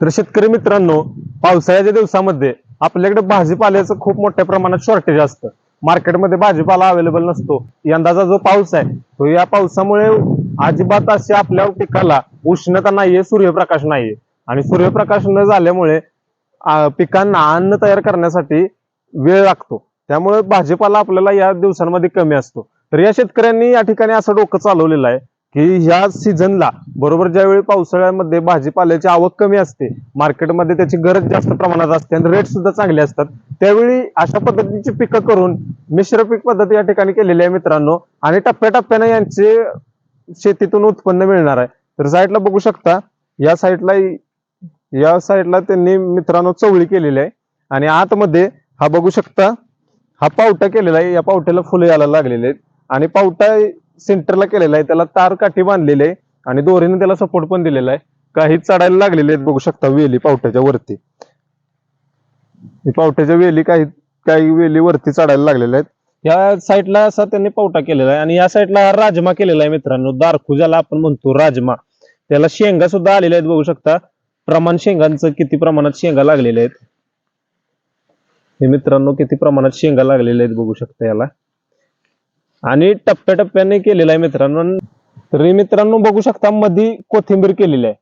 तर शेतकरी मित्रांनो पावसाळ्याच्या दिवसामध्ये आपल्याकडे भाजीपाल्याचं खूप मोठ्या प्रमाणात शॉर्टेज असतं. मार्केटमध्ये भाजीपाला अवेलेबल नसतो. यंदाचा जो पाऊस आहे तो या पावसामुळे अजिबात अशी आपल्या पिकाला उष्णता नाहीये सूर्यप्रकाश नाहीये. आणि सूर्यप्रकाश न झाल्यामुळे पिकांना अन्न तयार करण्यासाठी वेळ लागतो. त्यामुळे भाजीपाला आपल्याला या दिवसांमध्ये कमी असतो. तर या शेतकऱ्यांनी या ठिकाणी असं डोकं चालवलेलं आहे. की ह्या सीझनला बरोबर ज्यावेळी पावसाळ्यामध्ये भाजीपाल्याची आवक कमी असते मार्केटमध्ये त्याची गरज जास्त प्रमाणात असते आणि रेट सुद्धा चांगले असतात त्यावेळी अशा पद्धतीची पिकं करून मिश्र पीक पद्धती या ठिकाणी केलेली आहे मित्रांनो. आणि टप्प्याटप्प्याने यांचे शेतीतून उत्पन्न मिळणार आहे. तर साईडला बघू शकता या साईडला या साईडला त्यांनी मित्रांनो चवळी केलेली आहे. आणि आतमध्ये हा बघू शकता हा पावटा केलेला आहे. या पावट्याला फुलं यायला लागलेले आहेत. आणि पावटा सेंटरला केलेला आहे. त्याला तार काठी बांधलेली आहे आणि दोरीने त्याला सपोर्ट पण दिलेला आहे. काही चढायला लागलेले आहेत बघू शकता वेली पावट्याच्या वरती. पावट्याच्या वेली काही काही वेली वरती चढायला लागलेल्या आहेत. या साईडला असा त्यांनी पावटा केलेला आहे आणि या साईडला राजमा केलेला आहे मित्रांनो. दारखू ज्याला आपण म्हणतो राजमा. त्याला शेंगा सुद्धा आलेल्या आहेत बघू शकता. प्रमाण शेंगांचं किती प्रमाणात शेंगा लागलेल्या आहेत. हे मित्रांनो किती प्रमाणात शेंगा लागलेल्या आहेत बघू शकता याला. आणि टप्प्याटप्प्याने केलेला आहे मित्रांनो. तरी मित्रांनो बघू शकता मधी कोथिंबीर केलेली आहे.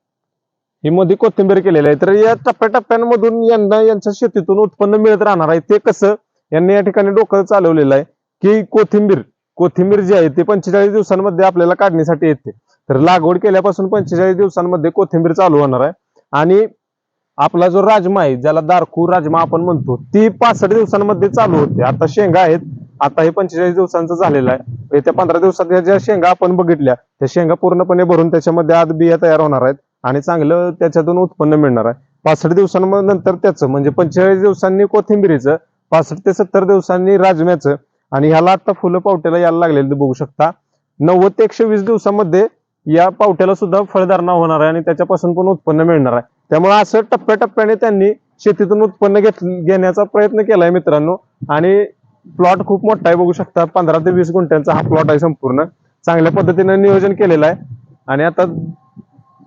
ही मध्ये कोथिंबीर केलेली आहे. तर या टप्प्याटप्प्यांमधून यांना यांच्या शेतीतून उत्पन्न मिळत राहणार आहे. ते कसं? यांनी या ठिकाणी डोकं चालवलेलं आहे की कोथिंबीर कोथिंबीर जी आहे ती पंचेचाळीस दिवसांमध्ये आपल्याला काढण्यासाठी येते. तर लागवड केल्यापासून पंचेचाळीस दिवसांमध्ये कोथिंबीर चालू होणार आहे. आणि आपला जो राजमा आहे ज्याला दारखू राजमा आपण म्हणतो ती पासष्ट दिवसांमध्ये चालू होते. आता शेंगा आहेत आता हे पंचेचाळीस दिवसांचं झालेलं आहे. म्हणजे येत्या पंधरा दिवसात ज्या शेंगा आपण बघितल्या त्या शेंगा पूर्णपणे भरून त्याच्यामध्ये आत बिया तयार होणार आहेत आणि चांगलं त्याच्यातून उत्पन्न मिळणार आहे. पासष्ट दिवसांनंतर त्याचं म्हणजे पंचेचाळीस दिवसांनी कोथिंबिरीचं पासष्ट ते सत्तर दिवसांनी राजम्याचं आणि ह्याला आता फुलं पावट्याला यायला लागलेलं बघू शकता. नव्वद ते एकशे वीस दिवसामध्ये या पावट्याला सुद्धा फळधारणा होणार आहे आणि त्याच्यापासून पण उत्पन्न मिळणार आहे. त्यामुळे असं टप्प्याटप्प्याने त्यांनी शेतीतून उत्पन्न घेत घेण्याचा प्रयत्न केलाय मित्रांनो. आणि प्लॉट खूप मोठा आहे बघू शकता. पंधरा ते वीस गुंठ्यांचा हा प्लॉट आहे संपूर्ण. चांगल्या पद्धतीने नियोजन केलेलं आहे. आणि आता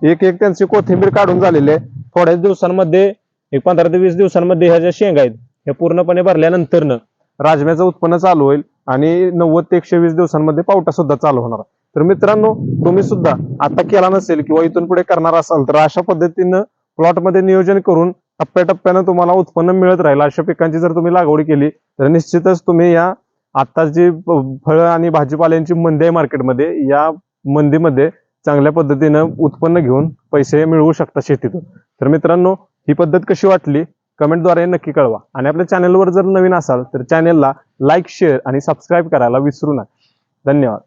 एक एक त्यांची कोथिंबीर काढून झालेली आहे. थोड्याच दिवसांमध्ये एक पंधरा ते वीस दिवसांमध्ये ह्या ज्या शेंगा आहेत हे पूर्णपणे भरल्यानंतरनं राजम्याचं उत्पन्न चालू होईल. आणि नव्वद ते एकशे वीस दिवसांमध्ये पावटा सुद्धा चालू होणार आहे. तर मित्रांनो तुम्ही सुद्धा आता केला नसेल किंवा इथून पुढे करणार असाल तर अशा पद्धतीनं प्लॉटमध्ये नियोजन करून टप्प्याटप्प्यानं तुम्हाला उत्पन्न मिळत राहील. अशा पिकांची जर तुम्ही लागवड केली तर निश्चितच तुम्ही या आत्ताची जी फळं आणि भाजीपाल्यांची मंदी आहे मार्केटमध्ये या मंदीमध्ये चांगल्या पद्धतीनं उत्पन्न घेऊन पैसे मिळवू शकता शेतीतून. तर मित्रांनो ही पद्धत कशी वाटली? कमेंटद्वारे नक्की कळवा. आणि आपल्या चॅनलवर जर नवीन असाल तर चॅनेलला लाईक शेअर आणि सबस्क्राईब करायला विसरू नका. धन्यवाद.